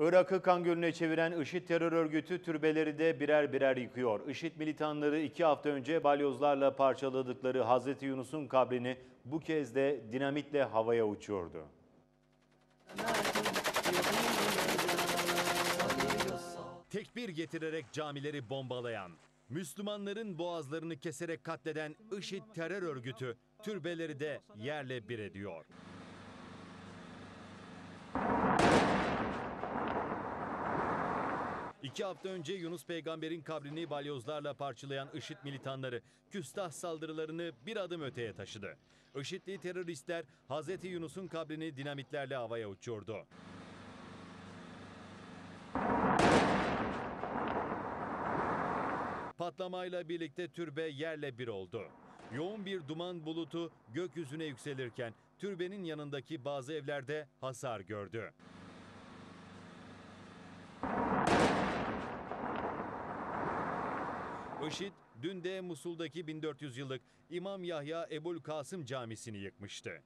Irak'ı kan gölüne çeviren IŞİD terör örgütü türbeleri de birer birer yıkıyor. IŞİD militanları iki hafta önce balyozlarla parçaladıkları Hazreti Yunus'un kabrini bu kez de dinamitle havaya uçuyordu. Tekbir getirerek camileri bombalayan, Müslümanların boğazlarını keserek katleden IŞİD terör örgütü türbeleri de yerle bir ediyor. İki hafta önce Yunus peygamberin kabrini balyozlarla parçalayan IŞİD militanları küstah saldırılarını bir adım öteye taşıdı. IŞİD'li teröristler Hz. Yunus'un kabrini dinamitlerle havaya uçurdu. Patlamayla birlikte türbe yerle bir oldu. Yoğun bir duman bulutu gökyüzüne yükselirken türbenin yanındaki bazı evlerde hasar gördü. IŞİD dün de Musul'daki 1400 yıllık İmam Yahya Ebul Kasım Camisi'ni yıkmıştı.